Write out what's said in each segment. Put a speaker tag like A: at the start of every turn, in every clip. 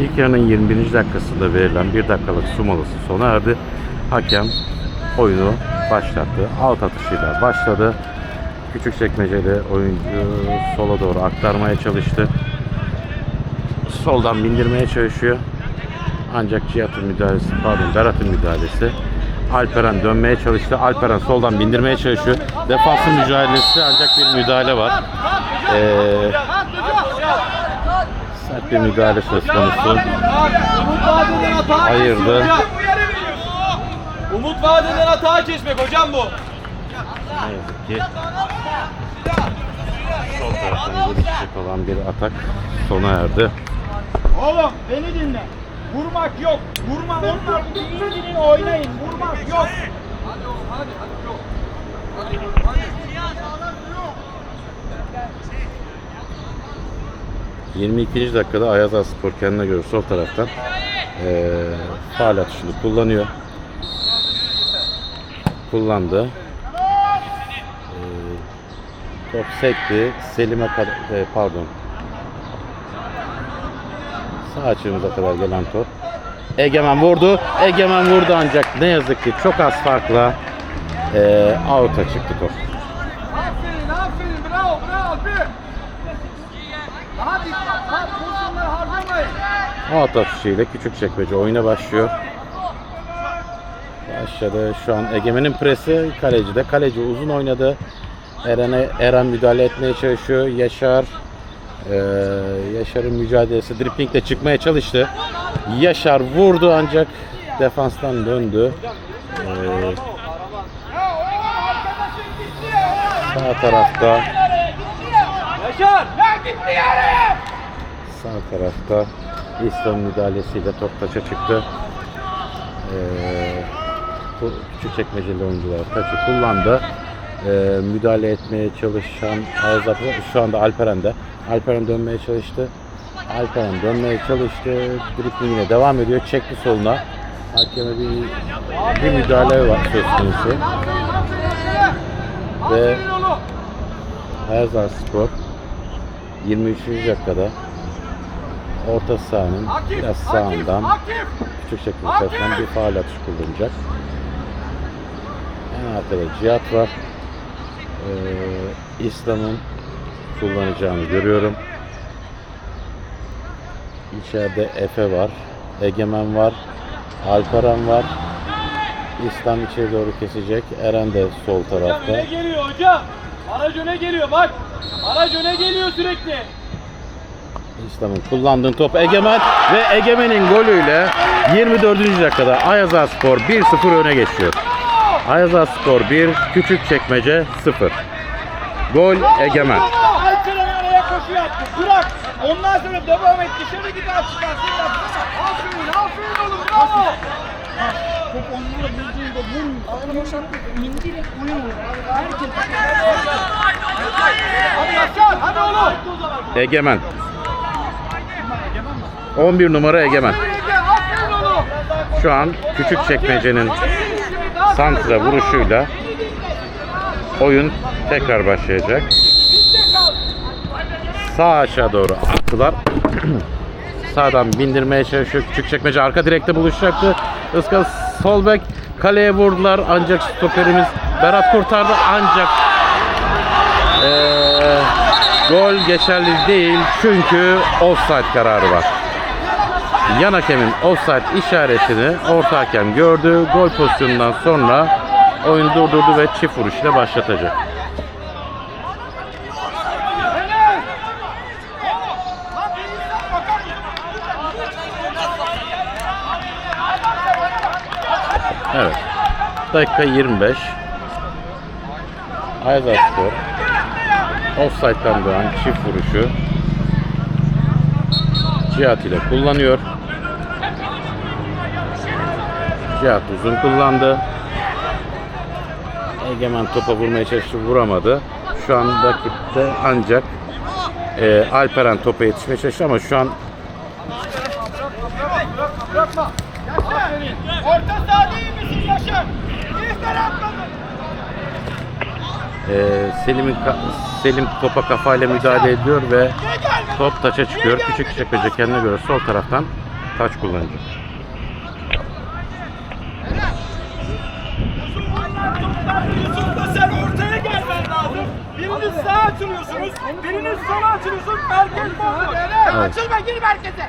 A: İlk yarının 21. dakikasında verilen 1 dakikalık su molası sona erdi. Hakem oyunu başlattı. Alt atışıyla başladı. Küçük çekmeceli oyuncu sola doğru aktarmaya çalıştı. Soldan bindirmeye çalışıyor. Ancak Cihat'ın müdahalesi, pardon Berat'ın müdahalesi. Alperen dönmeye çalıştı. Alperen soldan bindirmeye çalışıyor. Defansın mücadelesi ancak bir müdahale var. Ee, sert bir müdahale söz konusu.
B: Umut vadeden hata
A: Hayırdır?
B: Umut vadeden hata kesmek hocam bu.
A: Ne yazık ki sol taraftan gelişecek olan bir atak sona erdi.
C: Oğlum beni dinle. Vurmak yok. Vurma onlar gibi indirin oynayın. Vurmak yok.
A: 22. dakikada Ayaza Spor kendine göre sol taraftan eee faal atışını kullanıyor. Kullandı. Eee, top sekti. Selim'e e, pardon. Sağ açığımıza kadar gelen top. Egemen vurdu. Egemen vurdu ancak ne yazık ki çok az farkla eee out'a çıktı top.
C: Aferin aferin bravo bravo Alpi. Daha dikkat. Bak pozisyonları harcamayın.
A: Alt atışıyla küçük çekmece oyuna başlıyor. Başladı. Şu an Egemen'in presi kalecide. Kaleci uzun oynadı. Eren'e Eren müdahale etmeye çalışıyor. Yaşar eee, Yaşar'ın mücadelesi driplingle çıkmaya çalıştı. Yaşar vurdu ancak defanstan döndü. Eee, sağ tarafta
B: Yaşar.
C: Ya gitti yere.
A: Sağ tarafta İslam müdahalesiyle top taça çıktı. Ee, bu küçük çekmeceli oyuncular taçı kullandı. Ee, müdahale etmeye çalışan Azap şu anda Alperen'de. Alperen dönmeye çalıştı. Alperen dönmeye çalıştı. Driplingine devam ediyor. Çekti soluna. Hakeme bir, bir müdahale var söz konusu. Ve. Erzar Spor 23. dakikada orta sahanın biraz sağından küçük çekme tarafından bir faal atışı kullanacak. En arkada Cihat var. Ee, İslam'ın kullanacağını görüyorum. İçeride Efe var. Egemen var. Alperen var. İslam içeri doğru kesecek. Eren de sol
B: Hocam
A: tarafta.
B: öne geliyor hocam. Aracı öne geliyor bak. Aracı öne geliyor sürekli.
A: İslam'ın kullandığı top Egemen ve Egemen'in golüyle 24. dakikada Ayaza Spor 1-0 öne geçiyor. Ayaza Spor 1, Küçükçekmece 0. Gol Egemen.
C: Bırak. Ondan sonra devam et. Dışarı gider çıkarsın. Aferin aferin oğlum bravo. Top onlara vurduğunda vurun. Alanı boşalttık. İndirin oyun Herkes. Hadi Yaşar hadi oğlum.
A: Egemen. 11 numara Egemen. Şu an Küçükçekmece'nin santra vuruşuyla oyun tekrar başlayacak. Sağ aşağı doğru attılar. Sağdan bindirmeye çalışıyor. Küçükçekmece arka direkte buluşacaktı. Iskal sol bek kaleye vurdular ancak stoperimiz Berat kurtardı ancak eee, gol geçerli değil çünkü offside kararı var. Yan hakemin offside işaretini orta hakem gördü. Gol pozisyonundan sonra oyun durdurdu ve çift vuruş ile başlatacak. Evet. Dakika 25. Ayza Spor. Offside'dan doğan çift vuruşu Cihat ile kullanıyor. Cihat uzun kullandı. Egemen topa vurmaya çalıştı, vuramadı. Şu an rakipte ancak e, Alperen topa yetişmeye çalıştı ama şu an e, Selim'in ka- Selim topa kafayla müdahale ediyor ve top taça çıkıyor. Küçük çekmece kendine göre sol taraftan Taç kullanacak.
C: Yusuf da sen ortaya gelmen lazım. Biriniz sağa açılıyorsunuz, biriniz sola açılıyorsunuz. Merkez bomboş.
A: Evet.
C: Açılma gir merkeze.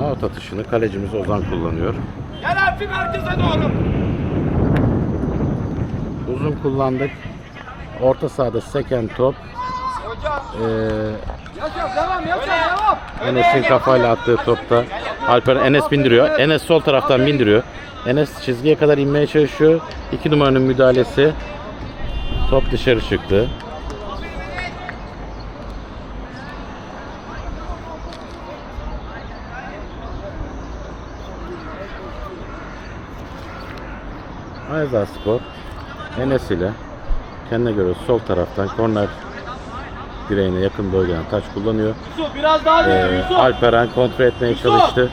A: Out atışını kalecimiz Ozan kullanıyor.
C: Gel Alfi merkeze doğru.
A: Uzun kullandık. Orta sahada seken top.
C: Hocam.
A: Ee,
C: devam devam.
A: Enes'in kafayla attığı topta Alper Enes bindiriyor. Enes sol taraftan bindiriyor. Enes çizgiye kadar inmeye çalışıyor. İki numaranın müdahalesi. Top dışarı çıktı. Ayza Spor Enes ile kendine göre sol taraftan korner direğine yakın bölgeden taç kullanıyor.
B: Yusuf biraz daha
A: Ee,
B: Yusuf.
A: Alperen kontrol etmeye
B: Yusuf!
A: çalıştı.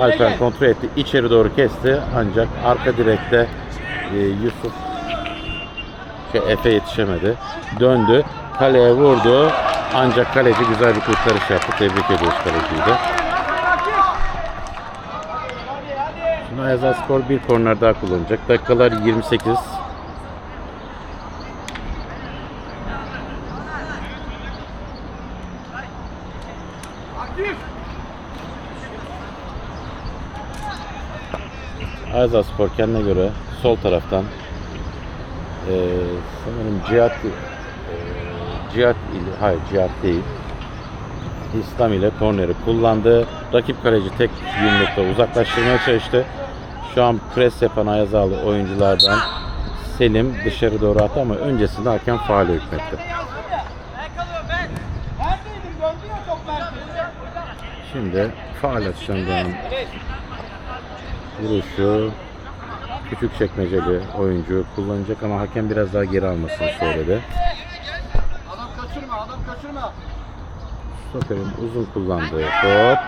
A: Alperen kontrol etti. İçeri doğru kesti. Ancak arka direkte e, Yusuf şey, Efe yetişemedi. Döndü. Kaleye vurdu. Ancak kaleci güzel bir kurtarış yaptı. Tebrik ediyoruz kaleciyi de. Şimdi Ayazal Spor bir korner daha kullanacak. Dakikalar 28.
C: Aktif.
A: Ayazal Spor kendine göre sol taraftan eee sanırım Cihat eee, Cihat ile hayır Cihat değil. İslam ile korneri kullandı. Rakip kaleci tek yumrukla uzaklaştırmaya çalıştı. Şu an pres yapan Ayazalı oyunculardan Selim dışarı doğru attı ama öncesinde hakem faale hükmetti. Şimdi faal açısından vuruşu küçük çekmeceli oyuncu kullanacak ama hakem biraz daha geri almasını söyledi.
C: Adam kaçırma adam kaçırma.
A: Stoper'in uzun kullandığı top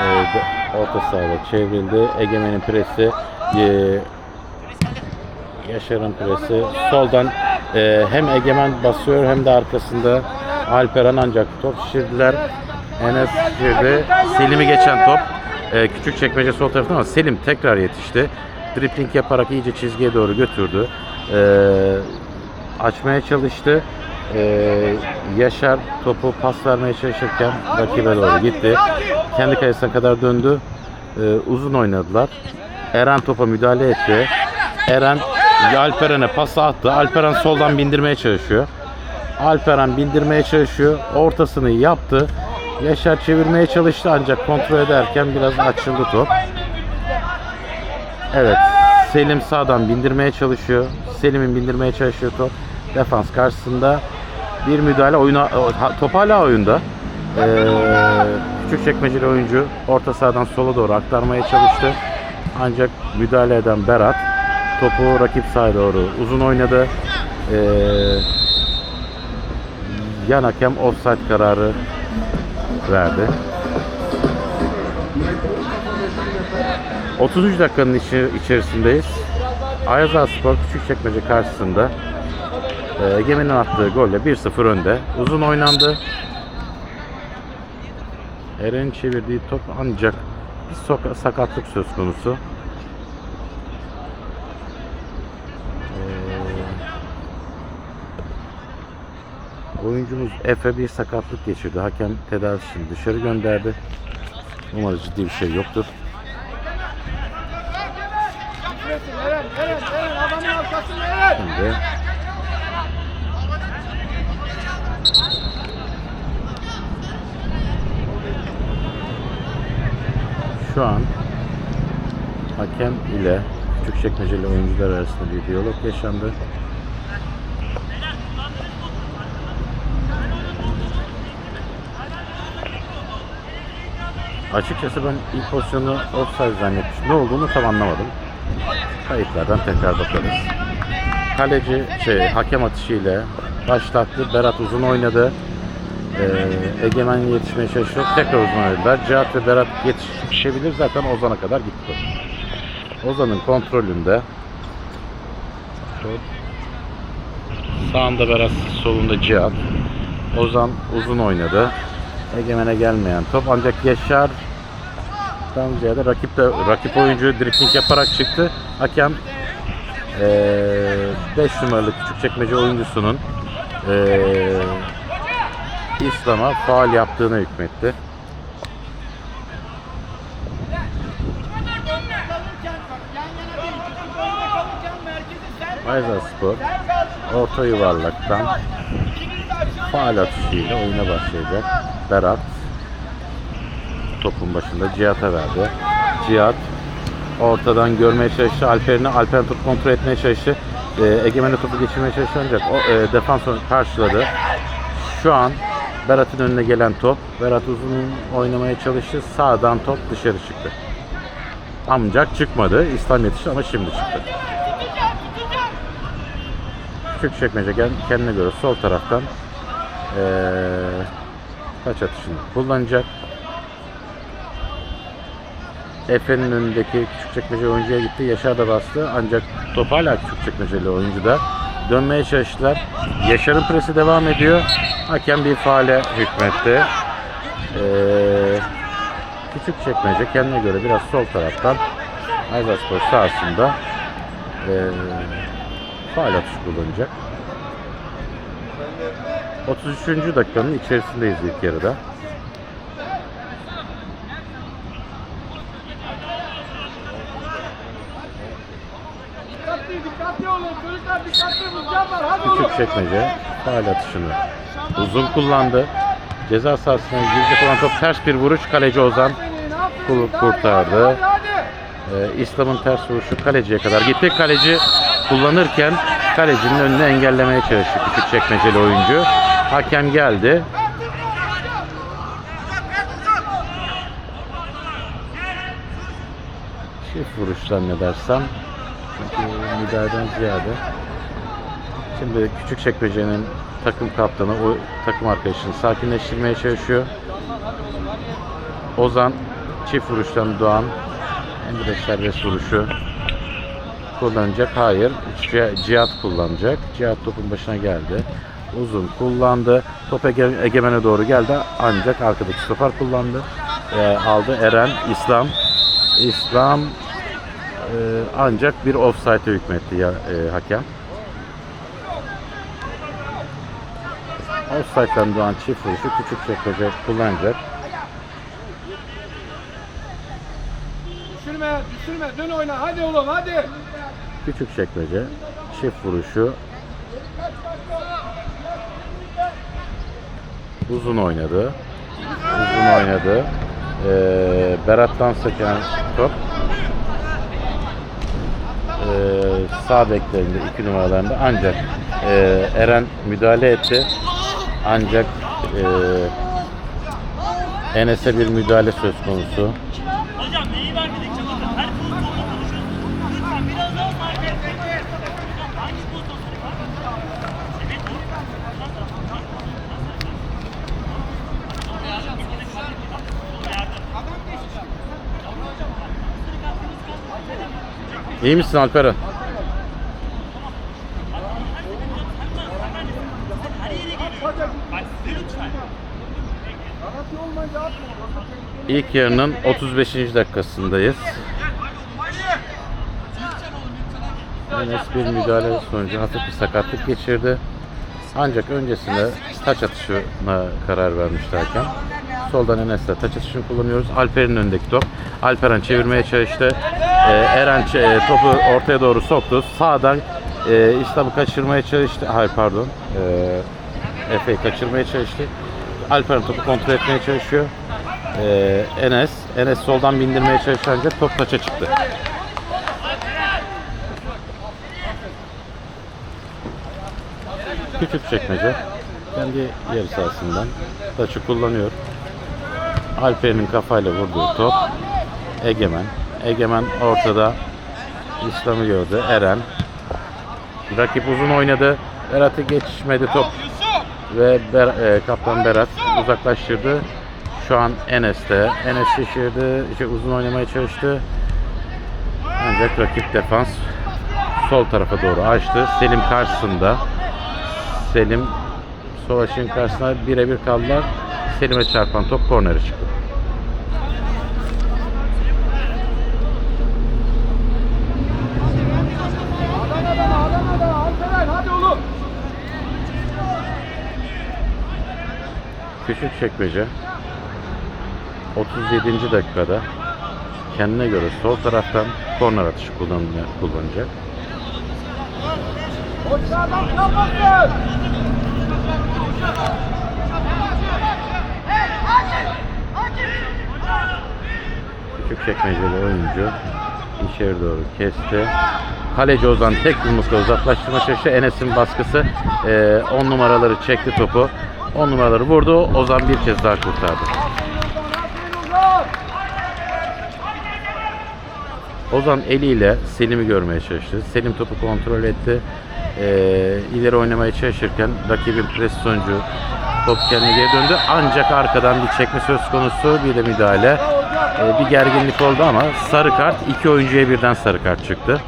A: e, de- orta sahada çevrildi. Egemen'in presi e, Yaşar'ın presi soldan e, hem Egemen basıyor hem de arkasında Alperen ancak top şişirdiler. Enes şişirdi. Selim'i geçen top e, küçük çekmece sol taraftan ama Selim tekrar yetişti. Dripling yaparak iyice çizgiye doğru götürdü. E, açmaya çalıştı. E, Yaşar topu pas vermeye çalışırken rakibe doğru gitti. Kendi kalesine kadar döndü. E, uzun oynadılar. Eren topa müdahale etti. Eren Alperen'e pas attı. Alperen soldan bindirmeye çalışıyor. Alperen bindirmeye çalışıyor. Ortasını yaptı. Yaşar çevirmeye çalıştı ancak kontrol ederken biraz açıldı top. Evet. Selim sağdan bindirmeye çalışıyor. Selim'in bindirmeye çalışıyor top. Defans karşısında bir müdahale oyuna top hala oyunda. Ee, küçük çekmeceli oyuncu orta sahadan sola doğru aktarmaya çalıştı. Ancak müdahale eden Berat topu rakip sahaya doğru uzun oynadı. Ee, yan hakem offside kararı verdi. 33 dakikanın içi, içerisindeyiz. Ayazağ Spor Küçükçekmece karşısında e, attığı golle 1-0 önde. Uzun oynandı. Eren'in çevirdiği top ancak bir soka- sakatlık söz konusu. Ee, oyuncumuz Efe bir sakatlık geçirdi. Hakem tedavisini dışarı gönderdi. Umarım ciddi bir şey yoktur. Şimdi şu an hakem ile Küçükçekmeceli oyuncular arasında bir diyalog yaşandı. Açıkçası ben ilk pozisyonu offside zannetmiştim. Ne olduğunu tam anlamadım. Kayıtlardan tekrar bakarız. Kaleci şey hakem atışıyla başlattı. Berat uzun oynadı. Ee, Egemen yetişmeye çalışıyor. Tekrar uzun oynadılar. Cihat ve Berat yetişebilir zaten Ozan'a kadar gitti. Ozan'ın kontrolünde. Sağında Berat, solunda Cihat. Ozan uzun oynadı. Egemen'e gelmeyen top ancak Yaşar Tam ziyade rakip de rakip oyuncu dripling yaparak çıktı. Hakem 5 numaralı küçükçekmece oyuncusunun eee İslam'a faal yaptığını hükmetti. Ayza Spor orta yuvarlaktan faal atışıyla oyuna başlayacak. Berat topun başında Cihat'a verdi. Cihat ortadan görmeye çalıştı. Alper'ini Alper topu kontrol etmeye çalıştı. Ee, Egemen'e topu geçirmeye çalıştı ancak o e, defans karşıladı. Şu an Berat'ın önüne gelen top. Berat uzun oynamaya çalıştı. Sağdan top dışarı çıktı. Ancak çıkmadı. İslam yetişti ama şimdi çıktı. Küçükçekmece gel- kendine göre sol taraftan eee taç atışını kullanacak. Efe'nin önündeki küçükçekmece oyuncuya gitti. Yaşar da bastı. Ancak top hala küçükçekmeceli oyuncuda. Dönmeye çalıştılar. Yaşar'ın presi devam ediyor. Hakem bir faale hükmetti. Ee, küçükçekmece kendine göre biraz sol taraftan Ayzaspor sahasında ee, faal atışı kullanacak. 33. dakikanın içerisindeyiz ilk yarıda.
C: Var hadi oğlum.
A: Küçük çekmece faal atışını uzun kullandı. Ceza sahasına girecek olan top ters bir vuruş. Kaleci Ozan. Kulu kurtardı. Ee, İslam'ın ters vuruşu kaleciye kadar gitti. Kaleci kullanırken kalecinin önünü engellemeye çalıştı küçük çekmeceli oyuncu. Hakem geldi. Çift vuruş zannedersem. Çünkü müdahaleden ziyade. Şimdi küçük çekmecenin takım kaptanı o takım arkadaşını sakinleştirmeye çalışıyor. Ozan çift vuruştan Doğan Emre serbest vuruşu kullanacak. Hayır. Ci- Cihat kullanacak. Cihat topun başına geldi. Uzun kullandı. Top Ege- Egemen'e doğru geldi. Ancak arkadaki stoper kullandı. Ee, aldı Eren, İslam. İslam e, ancak bir offside hükmetti ya, e, hakem. Offside'den doğan çift vuruşu küçük çekmece kullanacak.
C: Düşürme düşürme dön oyna hadi oğlum hadi.
A: Küçük çekmece çift vuruşu uzun oynadı. Uzun oynadı. Ee, Berat'tan seken top ee, sağ beklerinde iki numaralarında ancak ee, Eren müdahale etti. Ancak ee, Enes'e bir müdahale söz konusu.
D: Hocam neyi vermedikçe bakın her pozisyonda konuşuyorsunuz. Lütfen biraz daha fark. Hocam hangi doğru.
A: İyi misin Alperen? İlk yarının 35. dakikasındayız. Enes bir müdahale sonucu hafif bir sakatlık geçirdi. Ancak öncesinde taç atışına karar vermişti hakem. Soldan Enes'le taç atışını kullanıyoruz. Alper'in önündeki top. Alperen çevirmeye çalıştı. Ee, Eren e, topu ortaya doğru soktu. Sağdan e, İslam'ı kaçırmaya çalıştı. Hayır pardon. E, Efe'yi kaçırmaya çalıştı. Alperen topu kontrol etmeye çalışıyor. Ee, Enes. Enes soldan bindirmeye çalışınca top taça çıktı. Küçük çekmece. Kendi yarı sahasından taçı kullanıyor. Alper'in kafayla vurduğu top. Egemen. Egemen ortada. İslam'ı gördü. Eren. Rakip uzun oynadı. Berat'ı geçmedi top ve Ber- e, kaptan Berat uzaklaştırdı. Şu an Enes'te. Enes şişirdi. İşte uzun oynamaya çalıştı. Ancak rakip defans sol tarafa doğru açtı. Selim karşısında. Selim Savaş'ın karşısına birebir kaldılar. Selim'e çarpan top kornere çıktı. Küçük çekmece 37. dakikada kendine göre sol taraftan korner atışı kullanacak. Küçük çekmeceli oyuncu içeri doğru kesti. Kaleci Ozan tek yumrukla uzaklaştırma çalıştı. Enes'in baskısı 10 numaraları çekti topu. 10 numaraları vurdu. Ozan bir kez daha kurtardı.
B: Aferin Ozan.
A: Ozan eliyle Selim'i görmeye çalıştı. Selim topu kontrol etti. Ee, ileri oynamaya çalışırken rakibin pres sonucu top kendine geri döndü. Ancak arkadan bir çekme söz konusu bir de müdahale. Ee, bir gerginlik oldu ama sarı kart iki oyuncuya birden sarı kart çıktı.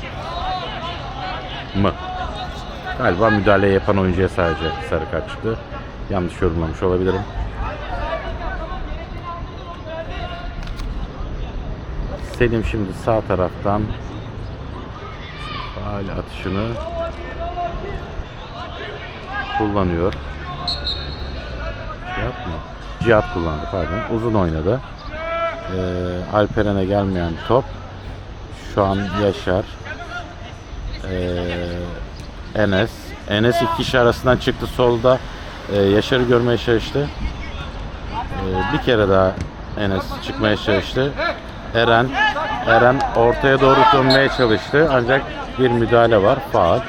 A: Mı? Galiba müdahale yapan oyuncuya sadece sarı kart çıktı. Yanlış yorumlamış olabilirim. Selim şimdi sağ taraftan faal atışını kullanıyor. Cihat mı? Cihat kullandı pardon. Uzun oynadı. Ee, Alperen'e gelmeyen top şu an Yaşar ee, Enes Enes iki kişi arasından çıktı solda Ee, Yaşar'ı görmeye çalıştı. Ee, bir kere daha Enes çıkmaya çalıştı. Eren Eren ortaya doğru dönmeye çalıştı ancak bir müdahale var. Faal.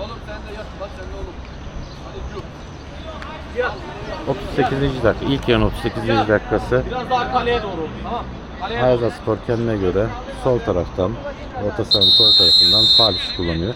B: Oğlum sen de yat bak sen de oğlum. Hadi Cuk.
A: 38. dakika. İlk yarın 38. dakikası.
B: Biraz daha kaleye doğru. Tamam. Kaleye
A: Spor kendine göre sol taraftan orta sahanın sol tarafından faal kullanıyor.